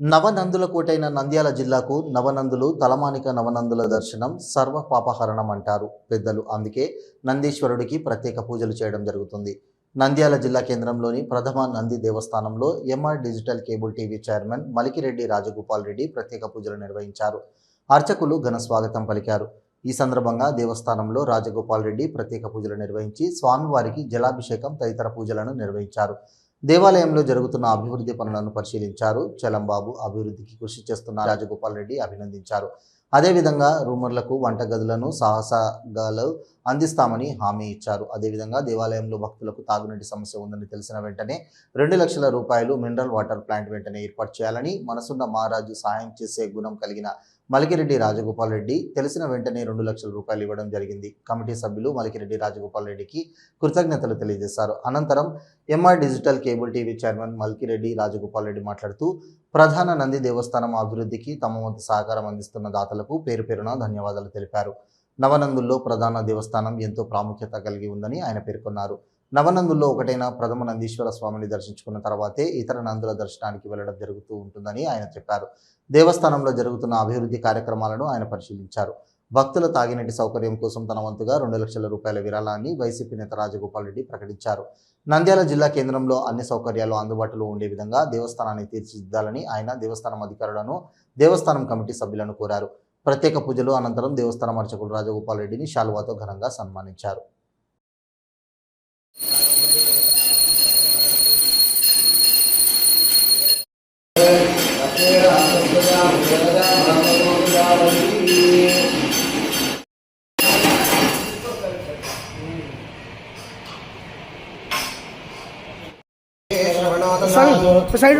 నవనందుల కోటైన నంద్యాల జిల్లాకు నవనందులు తలమానిక నవనందుల దర్శనం సర్వ పాపహరణం అంటారు పెద్దలు. అందుకే నందీశ్వరుడికి ప్రత్యేక పూజలు చేయడం జరుగుతుంది. నంద్యాల జిల్లా కేంద్రంలోని ప్రథమ నంది దేవస్థానంలో MR digital cable TV chairman Malikireddy Rajagopal Reddy ప్రత్యేక పూజలు నిర్వహించారు. అర్చకులు ఘన స్వాగతం పలికారు. ఈ సందర్భంగా దేవస్థానంలో రాజగోపాల్ రెడ్డి ప్రత్యేక పూజలు నిర్వహించి స్వామివారికి జలాభిషేకం తదితర పూజలను నిర్వహించారు. దేవాలయంలో జరుగుతున్న అభివృద్ధి పనులను పరిశీలించారు. చలంబాబు అభివృద్ధికి కృషి చేస్తున్న రాజగోపాల్ రెడ్డి అభినందించారు. అదేవిధంగా రూమర్లకు వంటగదులను సాహసగాలు అందిస్తామని హామీ ఇచ్చారు. అదేవిధంగా దేవాలయంలో భక్తులకు తాగునీటి సమస్య ఉందని తెలిసిన వెంటనే రెండు లక్షల రూపాయలు మినరల్ వాటర్ ప్లాంట్ వెంటనే ఏర్పాటు చేయాలని మనసున్న మహారాజు సాయం చేసే గుణం కలిగిన మలికిరెడ్డి రాజగోపాల్ రెడ్డి తెలిసిన వెంటనే రెండు లక్షల రూపాయలు ఇవ్వడం జరిగింది. కమిటీ సభ్యులు మలికిరెడ్డి రాజగోపాల్ రెడ్డికి కృతజ్ఞతలు తెలియజేశారు. అనంతరం MR digital cable TV chairman Malkireddy Rajagopal Reddy మాట్లాడుతూ ప్రధాన నంది దేవస్థానం అభివృద్ధికి తమ వంతు సహకారం అందిస్తున్న దాతలకు పేరు పేరున ధన్యవాదాలు తెలిపారు. నవనందుల్లో ప్రధాన దేవస్థానం ఎంతో ప్రాముఖ్యత కలిగి ఉందని ఆయన పేర్కొన్నారు. నవనందుల్లో ఒకటైన ప్రథమ నందీశ్వర స్వామిని దర్శించుకున్న తర్వాతే ఇతర నందుల దర్శనానికి వెళ్ళడం జరుగుతూ ఉంటుందని ఆయన చెప్పారు. దేవస్థానంలో జరుగుతున్న అభివృద్ధి కార్యక్రమాలను ఆయన పరిశీలించారు. భక్తుల తాగినీటి సౌకర్యం కోసం తన వంతుగా రెండు లక్షల రూపాయల విరాళాన్ని వైసీపీ నేత రాజగోపాల్ రెడ్డి ప్రకటించారు. నంద్యాల జిల్లా కేంద్రంలో అన్ని సౌకర్యాలు అందుబాటులో ఉండే విధంగా దేవస్థానాన్ని తీర్చిదిద్దాలని ఆయన దేవస్థానం అధికారులను దేవస్థానం కమిటీ సభ్యులను కోరారు. ప్రత్యేక పూజలు అనంతరం దేవస్థానం అర్చకులు రాజగోపాల్ రెడ్డిని శాలువాతో ఘనంగా సన్మానించారు. స్వామి సైడ్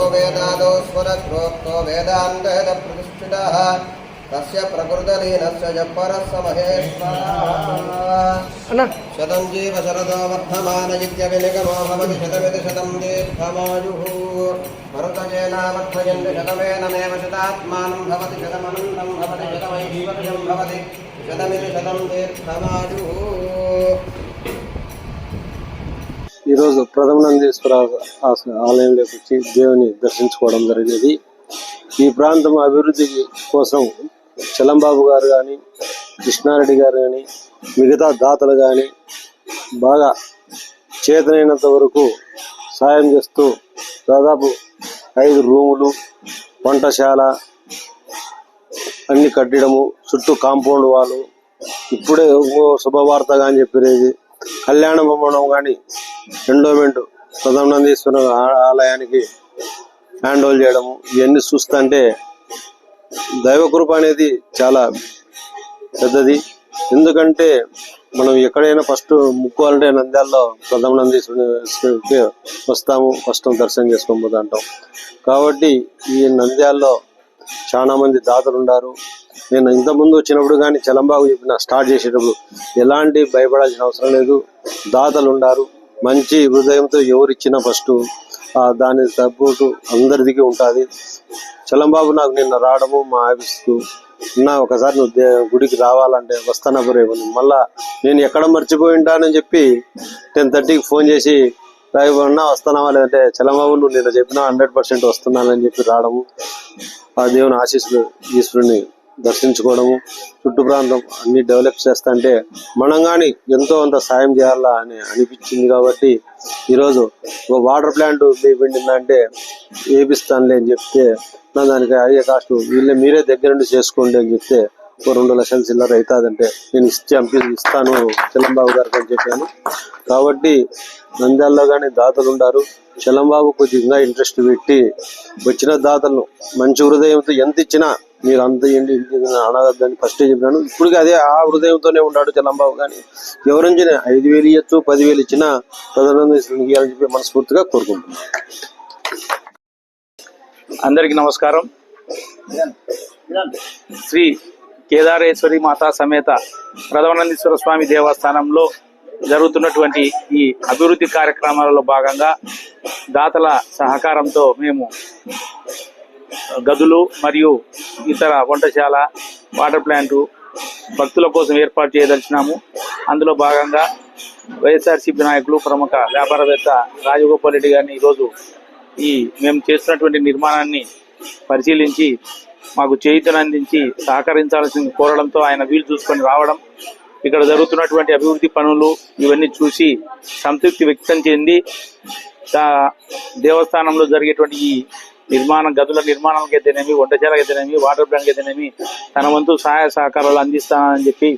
ఉండు స్వామి మహారాజాయ నమః ఓం యో వేదాదో స్వరక్రోక్తో వేదాంతేద ప్రతిష్ఠితः తస్య ప్రకృతలీనస్య జపరస్య మహేశ్వరः అన్న శతం జీవ శరదో వర్ధమాన ఇత్యవినిగమో భవతి శతమితి శతం దీర్ఘమాయుః మరుతజేనావర్ధయంతి శతమేనమేవ శతాత్మానం భవతి ఈరోజు ప్రథమనందీశ్వర ఆలయంలోకి వచ్చి దేవుని దర్శించుకోవడం జరిగేది. ఈ ప్రాంతం అభివృద్ధి కోసం చలంబాబు గారు కానీ కృష్ణారెడ్డి గారు కానీ మిగతా దాతలు కానీ బాగా చేతనైనంత వరకు సాయం చేస్తూ దాదాపు ఐదు రూములు వంటశాల అన్ని కట్టడము చుట్టూ కాంపౌండ్ వాళ్ళు ఇప్పుడే ఇంకో శుభవార్తగా అని చెప్పేది కళ్యాణ భవనం కానీ ఎండోమెంట్ ప్రధానందీశ్వర ఆలయానికి హ్యాండ్ ఓవర్ చేయడము ఇవన్నీ చూస్తుంటే దైవకృప అనేది చాలా పెద్దది. ఎందుకంటే మనం ఎక్కడైనా ఫస్ట్ ముక్కోవాలంటే నంద్యాలలో ప్రథమనందీశ్వరికి వస్తాము ఫస్ట్ దర్శనం చేసుకొని పోతా అంటాం. కాబట్టి ఈ నంద్యాలలో చాలా మంది దాతలు ఉన్నారు నేను ఇంతకుముందు వచ్చినప్పుడు కానీ చలంబాబు చెప్పిన స్టార్ట్ చేసేటప్పుడు ఎలాంటి భయపడాల్సిన అవసరం లేదు. దాతలు ఉన్నారు మంచి హృదయంతో ఎవరిచ్చినా ఫస్ట్ దాని సపోర్టు అందరిదికి ఉంటుంది. చలంబాబు నాకు నిన్న రావడము మా ఆఫీస్కు నా ఒకసారి నువ్వు గుడికి రావాలంటే వస్తానప్పుడు రేపు మళ్ళా నేను ఎక్కడ మర్చిపోయి ఉంటానని చెప్పి టెన్ థర్టీకి ఫోన్ చేసి రాయబడినా వస్తున్నావా లేదంటే చలంబాబు నువ్వు నిన్న చెప్పినా హండ్రెడ్ పర్సెంట్ వస్తున్నానని చెప్పి రావడము ఆ దేవుని ఆశీస్సులు ఈశ్వరుని దర్శించుకోవడము చుట్టు ప్రాంతం అన్ని డెవలప్ చేస్తుంటే మనం కానీ ఎంతో అంత సాయం చేయాలా అని అనిపించింది కాబట్టి ఈరోజు ఒక వాటర్ ప్లాంట్ అంటే వేపిస్తానులే అని చెప్తే నా దానికి అయ్యే కాస్ట్ వీళ్ళే మీరే దగ్గర నుండి చేసుకోండి అని చెప్తే రెండు లక్షల చిల్లర అవుతుందంటే నేను ఇచ్చి పంపి ఇస్తాను చలంబాబు గారికి అని చెప్పాను. కాబట్టి నంద్యాలలో కానీ దాతలు ఉండారు. చలంబాబు కొద్దిగా ఇంట్రెస్ట్ పెట్టి వచ్చిన దాతలను మంచి హృదయంతో ఎంత ఇచ్చినా మీరు అంత ఏంటి అనగద్దని ఫస్ట్ చెప్పినాను. ఇప్పుడు అదే ఆ హృదయంతోనే ఉన్నాడు చలంబాబు కానీ ఎవరించిన ఐదు వేలు ఇవ్వచ్చు పదివేలు ఇచ్చినా ప్రధానంగా ఇవ్వాలని చెప్పి మనస్ఫూర్తిగా కోరుకుంటున్నాను. అందరికీ నమస్కారం. శ్రీ కేదారేశ్వరి మాతా సమేత ప్రధానందీశ్వర స్వామి దేవస్థానంలో జరుగుతున్నటువంటి ఈ అభివృద్ధి కార్యక్రమాలలో భాగంగా దాతల సహకారంతో మేము గదులు మరియు ఇతర వంటశాల వాటర్ ప్లాంటు భక్తుల కోసం ఏర్పాటు చేయదలిచినాము. అందులో భాగంగా వైఎస్ఆర్సీపీ నాయకులు ప్రముఖ వ్యాపారవేత్త రాజగోపాల్ రెడ్డి గారిని ఈరోజు ఈ మేము చేస్తున్నటువంటి నిర్మాణాన్ని పరిశీలించి మాకు చేయుతను అందించి సహకరించాల్సింది కోరడంతో ఆయన వీలు చూసుకొని రావడం ఇక్కడ జరుగుతున్నటువంటి అభివృద్ధి పనులు ఇవన్నీ చూసి సంతృప్తి వ్యక్తం చెంది దేవస్థానంలో జరిగేటువంటి ఈ నిర్మాణం గదుల నిర్మాణానికి అయితేనేమి వంటశాలకు అయితేనేమి వాటర్ బ్యాంక్ అయితేనేమి తన వంతు సహాయ సహకారాలు అందిస్తానని చెప్పి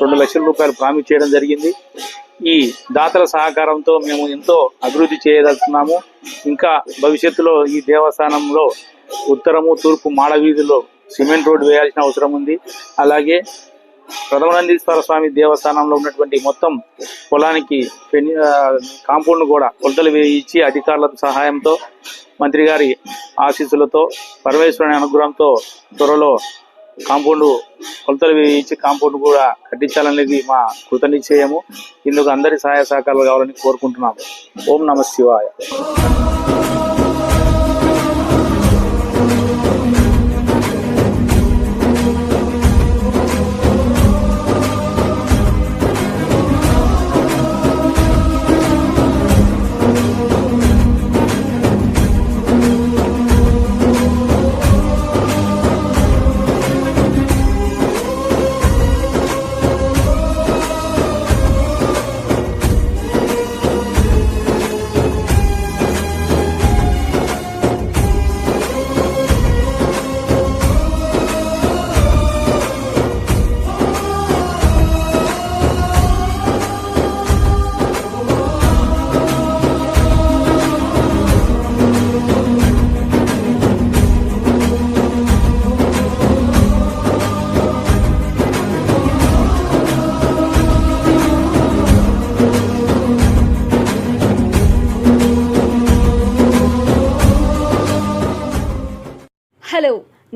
రెండు లక్షల రూపాయలు ప్రామిస్ చేయడం జరిగింది. ఈ దాతల సహకారంతో మేము ఎంతో అభివృద్ధి చేయదలుచున్నాము. ఇంకా భవిష్యత్తులో ఈ దేవస్థానంలో ఉత్తరము తూర్పు మాడ వీధిలో సిమెంట్ రోడ్డు వేయాల్సిన అవసరం ఉంది. అలాగే ప్రథమనందీశ్వర స్వామి దేవస్థానంలో ఉన్నటువంటి మొత్తం పొలానికి పెని కాంపౌండ్ కూడా కొలతలు వేయించి అధికారుల సహాయంతో మంత్రి గారి ఆశీస్సులతో పరమేశ్వరుని అనుగ్రహంతో త్వరలో కాంపౌండ్ కొలతలు వేయించి కాంపౌండ్ కూడా కట్టించాలనేది మా కృత నిశ్చయము ఇందుకు అందరి సహాయ సహకారాలు కావాలని కోరుకుంటున్నాము. ఓం నమ శివాయ.